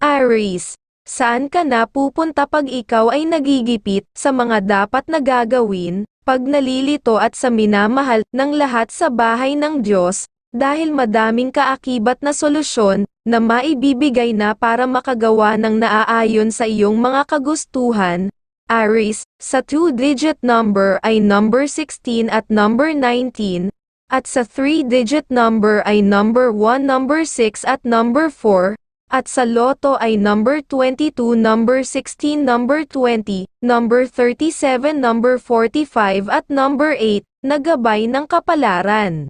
Aries, saan ka na pupunta pag ikaw ay nagigipit sa mga dapat na gagawin, pag nalilito at sa minamahal ng lahat sa bahay ng Diyos, dahil madaming kaakibat na solusyon na maibibigay na para makagawa ng naaayon sa iyong mga kagustuhan. Aries, sa two-digit number ay number 16 at number 19, at sa three-digit number ay number 1, number 6 at number 4, at sa loto ay number 22, number 16, number 20, number 37, number 45 at number 8, na gabay ng kapalaran.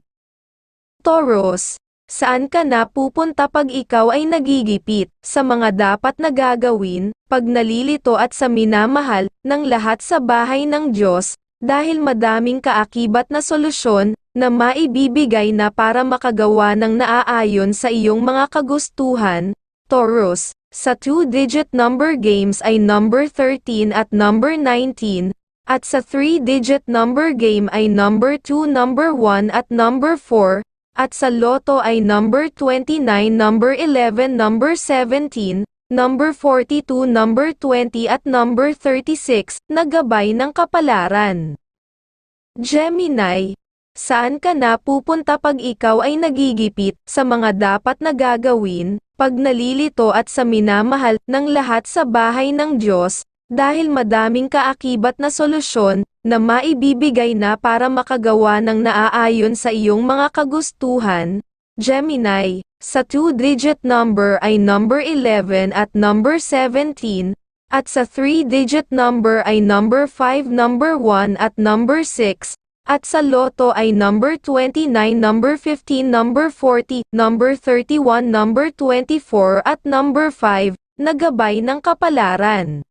Taurus, saan ka na pupunta pag ikaw ay nagigipit sa mga dapat na gagawin, pag nalilito at sa minamahal ng lahat sa bahay ng Diyos, dahil madaming kaakibat na solusyon na maibibigay na para makagawa ng naaayon sa iyong mga kagustuhan, Taurus, sa two-digit number games ay number 13 at number 19, at sa three-digit number game ay number 2, number 1 at number 4, at sa loto ay number 29, number 11, number 17, number 42, number 20 at number 36, na gabay ng kapalaran. Gemini, saan ka na pupunta pag ikaw ay nagigipit sa mga dapat na gagawin, pag nalilito at sa minamahal ng lahat sa bahay ng Diyos, dahil madaming kaakibat na solusyon na maibibigay na para makagawa ng naaayon sa iyong mga kagustuhan. Gemini, sa two-digit number ay number 11 at number 17, at sa three-digit number ay number 5, number 1 at number 6, at sa loto ay number 29, number 15, number 40, number 31, number 24 at number 5, na gabay ng kapalaran.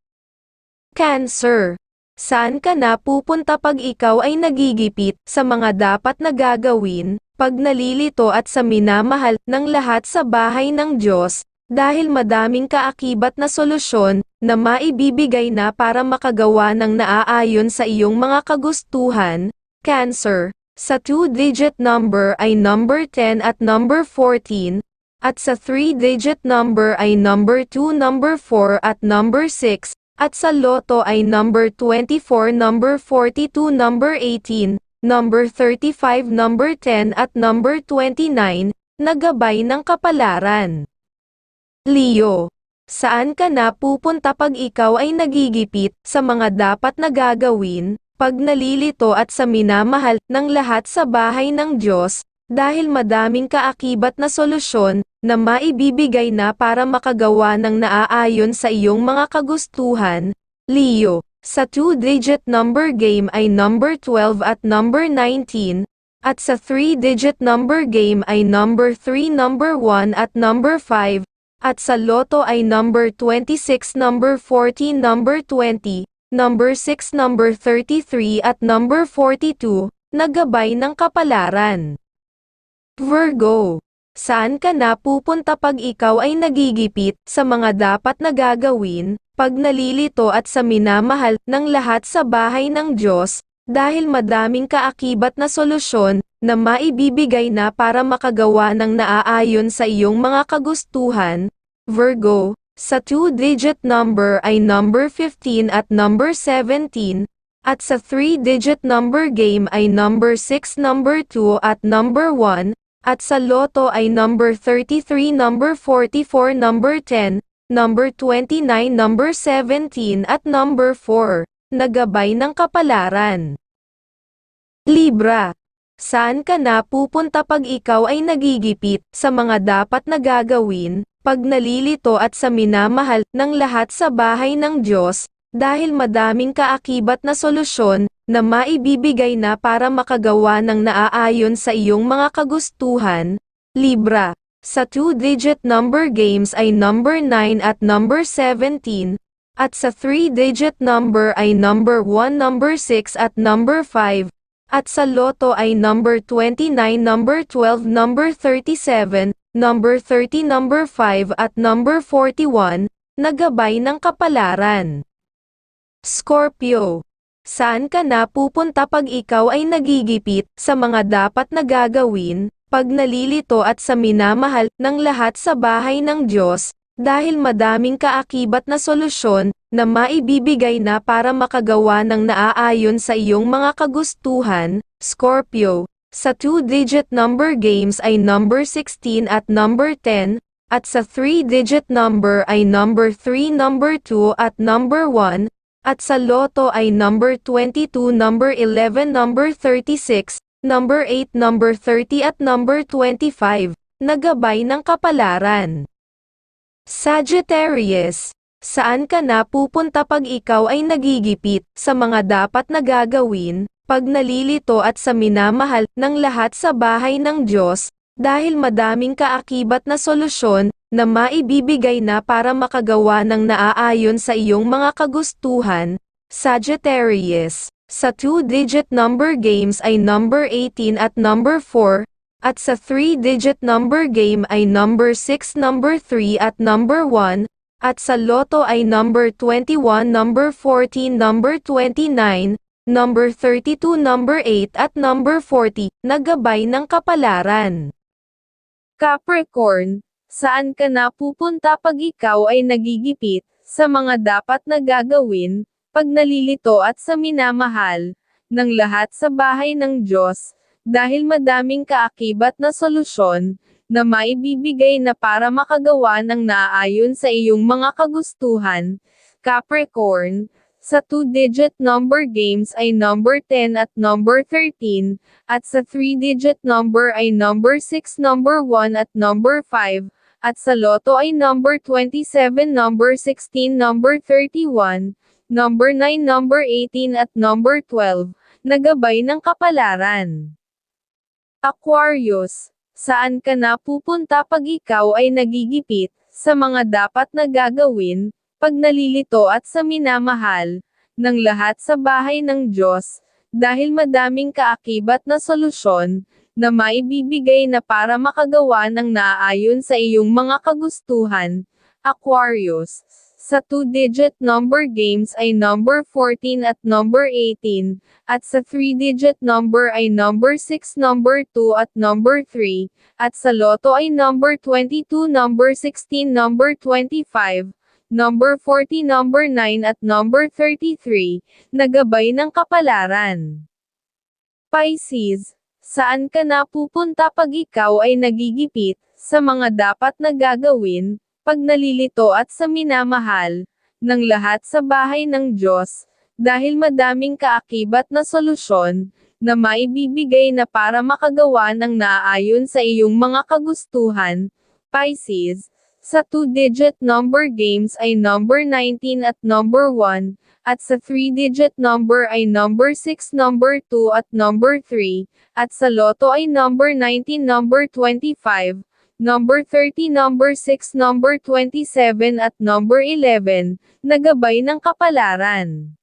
Cancer. Saan ka na pupunta pag ikaw ay nagigipit sa mga dapat na gagawin, pag nalilito at sa minamahal ng lahat sa bahay ng Diyos, dahil madaming kaakibat na solusyon na maibibigay na para makagawa ng naaayon sa iyong mga kagustuhan, Cancer, sa two-digit number ay number 10 at number 14, at sa three-digit number ay number 2, number 4 at number 6, at sa loto ay number 24, number 42, number 18, number 35, number 10 at number 29, na gabay ng kapalaran. Leo, saan ka na pupunta pag ikaw ay nagigipit sa mga dapat na gagawin, pag nalilito at sa minamahal ng lahat sa bahay ng Diyos, dahil madaming kaakibat na solusyon na maibibigay na para makagawa ng naaayon sa iyong mga kagustuhan, Leo, sa two-digit number game ay number 12 at number 19, at sa three-digit number game ay number 3, number 1 at number 5, at sa loto ay number 26, number 14, number 20, number 6, number 33 at number 42, na gabay ng kapalaran. Virgo, saan ka na pupunta pag ikaw ay nagigipit sa mga dapat na gagawin, pag nalilito at sa minamahal ng lahat sa bahay ng Diyos, dahil madaming kaakibat na solusyon na maibibigay na para makagawa ng naaayon sa iyong mga kagustuhan, Virgo, sa two-digit number ay number 15 at number 17, at sa three-digit number game ay number 6, number 2 at number 1, at sa loto ay number 33, number 44, number 10, number 29, number 17 at number 4, nagabay ng kapalaran. Libra, saan ka na pupunta pag ikaw ay nagigipit sa mga dapat na gagawin, pag nalilito at sa minamahal ng lahat sa bahay ng Diyos, dahil madaming kaakibat na solusyon na maibibigay na para makagawa ng naaayon sa iyong mga kagustuhan, Libra. Sa two-digit number games ay number 9 at number 17, at sa three-digit number ay number 1, number 6 at number 5, at sa loto ay number 29, number 12, number 37, number 30, number 5 at number 41, na gabay ng kapalaran. Scorpio, saan ka na pupunta pag ikaw ay nagigipit sa mga dapat na gagawin, pag nalilito at sa minamahal ng lahat sa bahay ng Diyos, dahil madaming kaakibat na solusyon na maibibigay na para makagawa ng naaayon sa iyong mga kagustuhan, Scorpio. Sa two-digit number games ay number 16 at number 10, at sa three-digit number ay number 3, number 2 at number 1, at sa loto ay number 22, number 11, number 36, number 8, number 30 at number 25, nagabay ng kapalaran. Sagittarius, saan ka na pupunta pag ikaw ay nagigipit sa mga dapat na gagawin, pag nalilito at sa minamahal ng lahat sa bahay ng Diyos, dahil madaming kaakibat na solusyon na maibibigay na para makagawa ng naaayon sa iyong mga kagustuhan, Sagittarius. Sa two-digit number games ay number 18 at number 4, at sa three-digit number game ay number 6, number 3 at number 1, at sa loto ay number 21, number 14, number 29, number 32, number 8 at number 40, nagabay ng kapalaran. Capricorn, saan ka na pupunta pag ikaw ay nagigipit sa mga dapat na gagawin, pag nalilito at sa minamahal, ng lahat sa bahay ng Diyos, dahil madaming kaakibat na solusyon, na maibibigay na para makagawa ng naaayon sa iyong mga kagustuhan, Capricorn, sa two-digit number games ay number 10 at number 13, at sa three-digit number ay number 6, number 1 at number 5, at sa loto ay number 27, number 16, number 31, number 9, number 18 at number 12, nagabay ng kapalaran. Aquarius, saan ka na pupunta pag ikaw ay nagigipit sa mga dapat na gagawin, pag nalilito at sa minamahal, ng lahat sa bahay ng Diyos, dahil madaming kaakibat na solusyon, na maibibigay na para makagawa ng naaayon sa iyong mga kagustuhan, Aquarius. Sa two-digit number games ay number 14 at number 18, at sa three-digit number ay number 6, number 2 at number 3, at sa loto ay number 22, number 16, number 25, number 40, number 9 at number 33, nagabay ng kapalaran. Pisces, saan ka na pupunta pag ikaw ay nagigipit sa mga dapat na gagawin, pag nalilito at sa minamahal, ng lahat sa bahay ng Diyos, dahil madaming kaakibat na solusyon, na maibibigay na para makagawa ng naaayon sa iyong mga kagustuhan, Pisces, sa two-digit number games ay number 19 at number 1, at sa three-digit number ay number 6, number 2 at number 3, at sa loto ay number 19, number 25, number 30, number 6, number 27 at number 11, nagabay ng kapalaran.